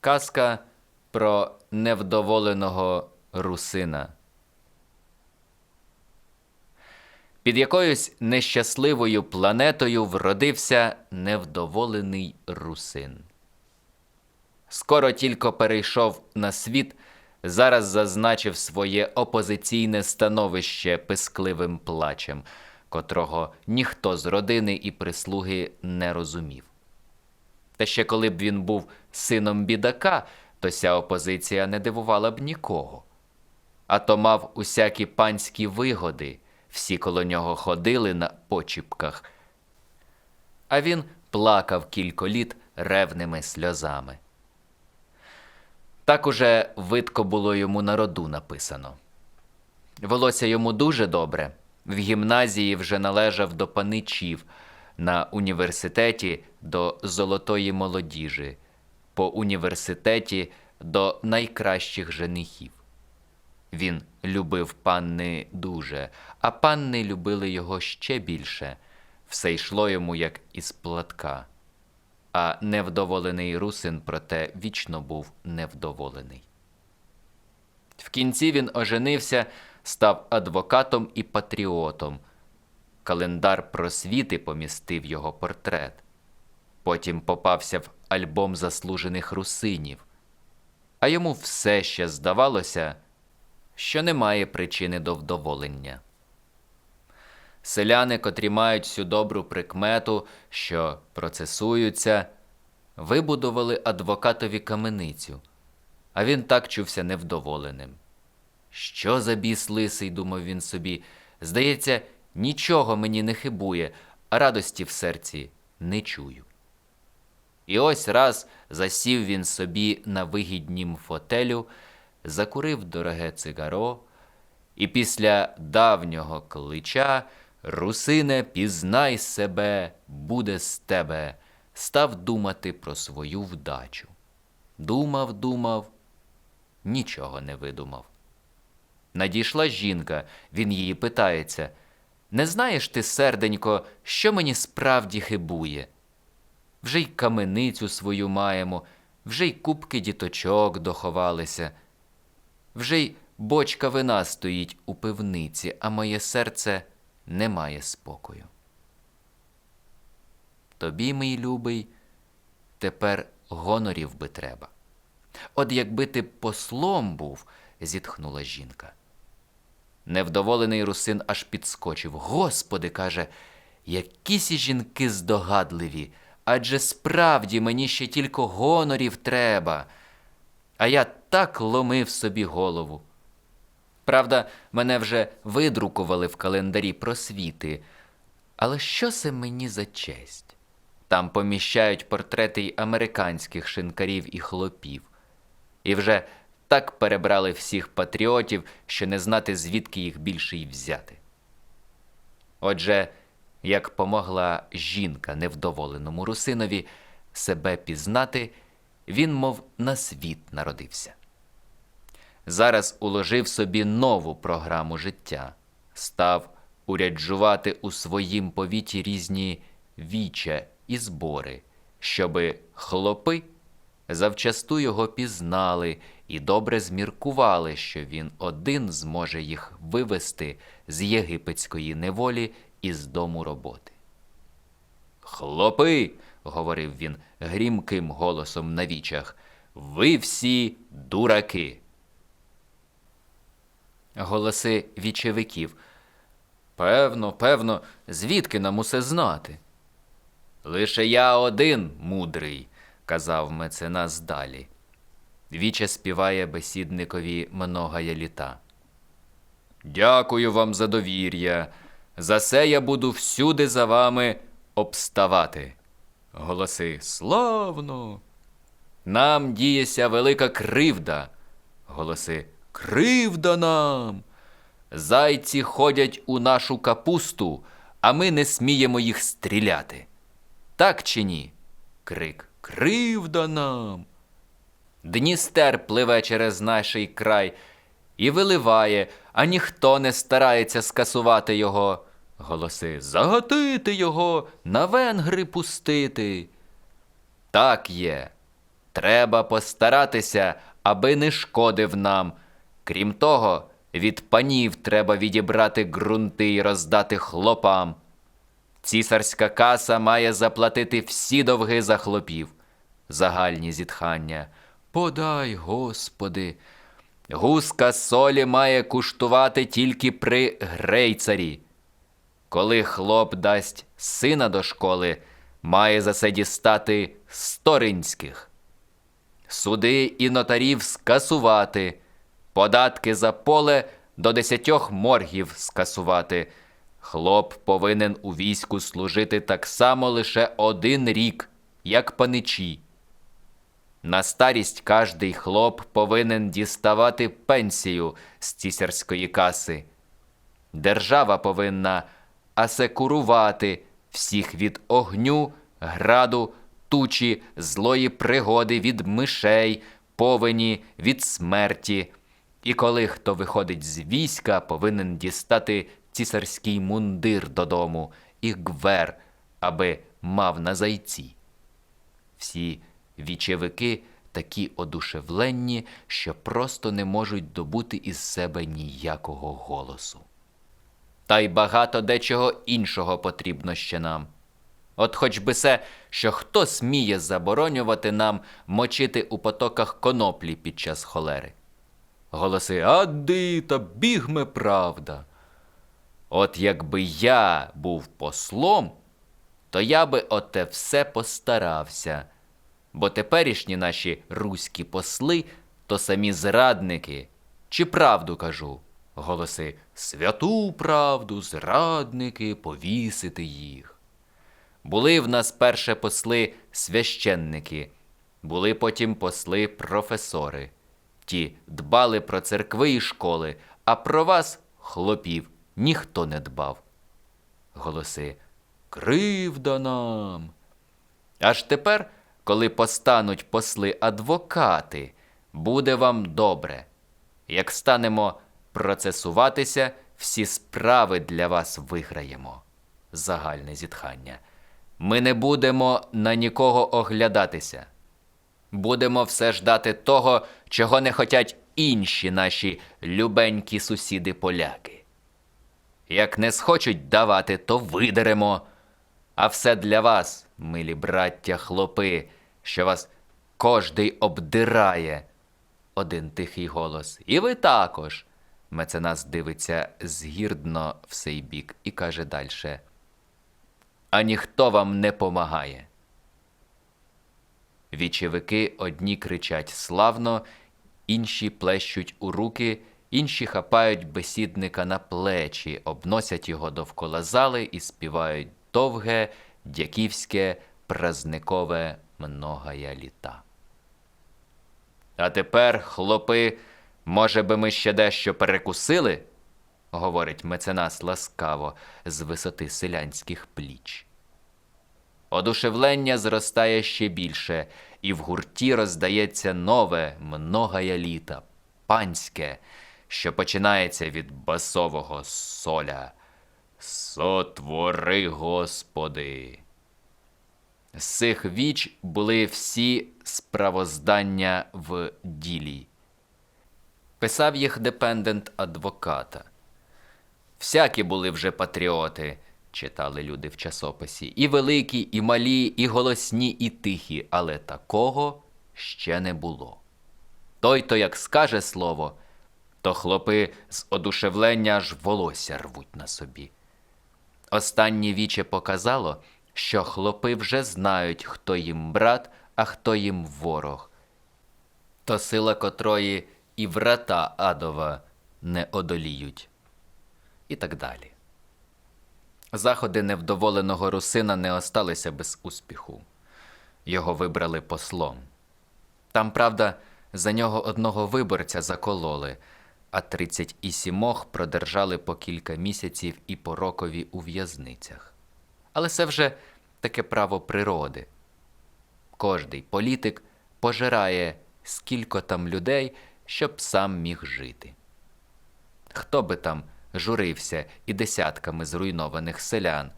Казка про невдоволеного русина. Під якоюсь нещасливою планетою вродився невдоволений русин. Скоро тільки перейшов на світ, зараз зазначив своє опозиційне становище пискливим плачем, котрого ніхто з родини і прислуги не розумів. Та ще коли б він був сином бідака, то ся опозиція не дивувала б нікого. А то мав усякі панські вигоди, всі коло нього ходили на почіпках. А він плакав кілько літ ревними сльозами. Так уже видко було йому на роду написано. Велося йому дуже добре. В гімназії вже належав до паничів, на університеті до золотої молодіжі, по університеті до найкращих женихів. Він любив панни дуже, а панни любили його ще більше. Все йшло йому як із платка. А невдоволений русин, проте, вічно був невдоволений. В кінці він оженився, став адвокатом і патріотом. Календар просвіти помістив його портрет. Потім попався в альбом заслужених русинів. А йому все ще здавалося, що немає причини до вдоволення. Селяни, котрі мають всю добру прикмету, що процесуються, вибудували адвокатові каменицю, а він так чувся невдоволеним. Що за біс лисий, думав він собі, здається, нічого мені не хибує, а радості в серці не чую. І ось раз засів він собі на вигіднім фотелю, закурив дороге цигаро, і після давнього клича Русине, пізнай себе, буде з тебе, став думати про свою вдачу. Думав, думав, нічого не видумав. Надійшла жінка, він її питається Не знаєш ти, серденько, що мені справді хибує? Вже й каменицю свою маємо, вже й кубки діточок доховалися, вже й бочка вина стоїть у пивниці, а моє серце не має спокою. Тобі, мій любий, тепер гонорів би треба. От якби ти послом був, зітхнула жінка. Невдоволений русин аж підскочив. Господи, каже, якісь жінки здогадливі, адже справді мені ще тільки гонорів треба. А я так ломив собі голову. Правда, мене вже видрукували в календарі просвіти. Але що це мені за честь? Там поміщають портрети й американських шинкарів і хлопів. І вже так перебрали всіх патріотів, що не знати, звідки їх більше й взяти. Отже, як помогла жінка невдоволеному русинові себе пізнати, він, мов на світ народився. Зараз уложив собі нову програму життя, став уряджувати у своїм повіті різні віча і збори, щоби хлопи завчасту його пізнали і добре зміркували, що він один зможе їх вивести з єгипетської неволі і з дому роботи. Хлопи, говорив він грімким голосом на вічах, ви всі дураки. Голоси вічевиків. Певно, певно, звідки нам усе знати? Лише я один мудрий, казав меценас далі. Віче співає бесідникові многая літа. Дякую вам за довір'я. За це я буду всюди за вами обставати. Голоси славно. Нам діється велика кривда. Голоси Кривда нам. Зайці ходять у нашу капусту, а ми не сміємо їх стріляти. Так чи ні? Крик Кривда нам. Дністер пливе через наш край і виливає, а ніхто не старається скасувати його. Голоси загатити його, на венгри пустити. Так є. Треба постаратися, аби не шкодив нам. Крім того, від панів треба відібрати ґрунти і роздати хлопам. Цісарська каса має заплатити всі довги за хлопів. Загальні зітхання. Подай, Господи. Гуска солі має куштувати тільки при грейцарі. Коли хлоп дасть сина до школи, має за це дістати сторинських. Суди і нотарів скасувати, податки за поле до десятьох моргів скасувати. Хлоп повинен у війську служити так само лише один рік, як паничі. На старість кожний хлоп повинен діставати пенсію з цісарської каси. Держава повинна асекурувати всіх від огню, граду, тучі, злої пригоди, від мишей, повені, від смерті. І коли хто виходить з війська, повинен дістати цісарський мундир додому і гвер, аби мав на зайці. Всі вічевики такі одушевленні, що просто не можуть добути із себе ніякого голосу. Та й багато дечого іншого потрібно ще нам. От хоч би се, що хто сміє заборонювати нам мочити у потоках коноплі під час холери. Голоси Ади та бігме правда. От якби я був послом, то я би оте все постарався. Бо теперішні наші руські посли то самі зрадники. Чи правду кажу? Голоси святу правду, зрадники, повісити їх. Були в нас перше посли священники, були потім посли професори. Ті дбали про церкви і школи, а про вас, хлопів, ніхто не дбав. Голоси Кривда нам. Аж тепер, коли постануть посли адвокати, буде вам добре. Як станемо процесуватися, всі справи для вас виграємо. Загальне зітхання. Ми не будемо на нікого оглядатися. Будемо все ждати того, чого не хотять інші наші любенькі сусіди поляки. Як не схочуть давати, то видеремо. А все для вас, милі браття хлопи, що вас кожний обдирає. Один тихий голос. І ви також. Меценас дивиться згірдно в сей бік і каже дальше. А ніхто вам не помагає. Вічевики одні кричать славно, інші плещуть у руки, інші хапають бесідника на плечі, обносять його довкола зали і співають довге, дяківське, празникове многая літа. А тепер, хлопи, може би ми ще дещо перекусили? говорить меценас ласкаво з висоти селянських пліч. Одушевлення зростає ще більше, і в гурті роздається нове многая літа, панське, що починається від басового соля. Сотвори, Господи. З цих віч були всі справоздання в ділі. Писав їх депендент адвоката. Всякі були вже патріоти, читали люди в часописі, і великі, і малі, і голосні, і тихі, але такого ще не було. Той то як скаже слово, то хлопи з одушевлення аж волосся рвуть на собі. Останнє віче показало, що хлопи вже знають, хто їм брат, а хто їм ворог, то сила котрої і врата адова не одоліють. І так далі. Заходи невдоволеного русина не осталися без успіху. Його вибрали послом. Там, правда, за нього одного виборця закололи, а тридцять і сімох продержали по кілька місяців і по рокові у в'язницях. Але це вже таке право природи. Кожний політик пожирає скілько там людей, щоб сам міг жити. Хто би там журився і десятками зруйнованих селян,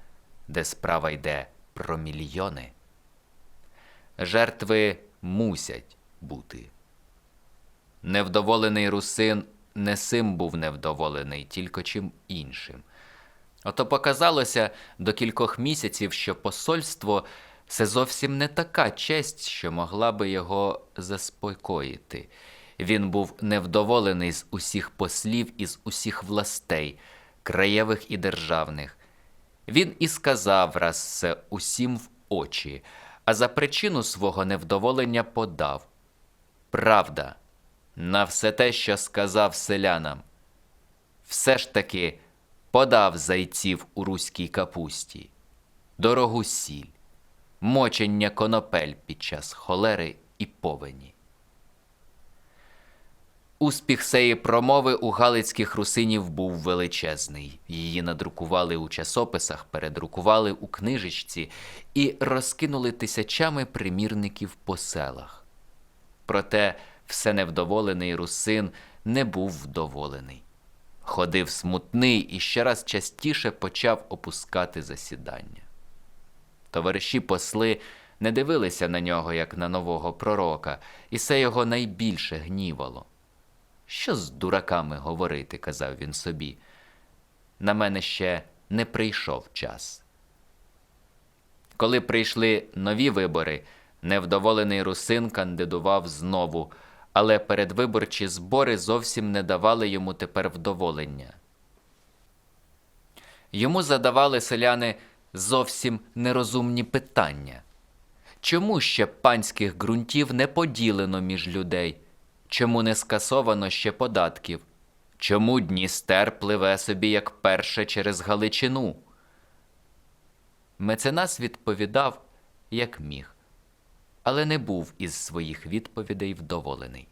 де справа йде про мільйони. Жертви мусять бути. Невдоволений русин не сим був невдоволений, тільки чим іншим. Ото показалося до кількох місяців, що посольство це зовсім не така честь, що могла би його заспокоїти. Він був невдоволений з усіх послів і з усіх властей, краєвих і державних. Він і сказав раз це усім в очі, а за причину свого невдоволення подав. Правда, на все те, що сказав селянам, все ж таки подав зайців у руській капусті, дорогу сіль, мочення конопель під час холери і повені. Успіх цієї промови у галицьких русинів був величезний. Її надрукували у часописах, передрукували у книжечці і розкинули тисячами примірників по селах. Проте все невдоволений русин не був вдоволений. Ходив смутний і щораз частіше почав опускати засідання. Товариші посли не дивилися на нього, як на нового пророка, і це його найбільше гнівало. Що з дураками говорити, казав він собі. На мене ще не прийшов час. Коли прийшли нові вибори, невдоволений русин кандидував знову, але передвиборчі збори зовсім не давали йому тепер вдоволення. Йому задавали селяни зовсім нерозумні питання. Чому ще панських ґрунтів не поділено між людей? Чому не скасовано ще податків? Чому Дністер пливе собі як перше через Галичину? Меценас відповідав, як міг, але не був із своїх відповідей вдоволений.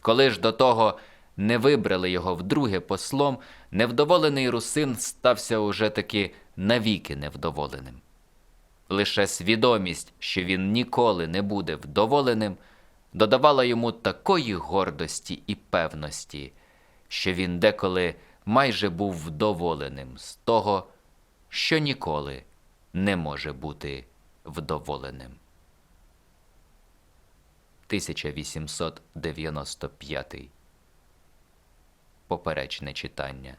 Коли ж до того не вибрали його вдруге послом, невдоволений русин стався уже таки навіки невдоволеним. Лише свідомість, що він ніколи не буде вдоволеним, додавала йому такої гордості і певності, що він деколи майже був вдоволеним з того, що ніколи не може бути вдоволеним. 1895 Поперечне читання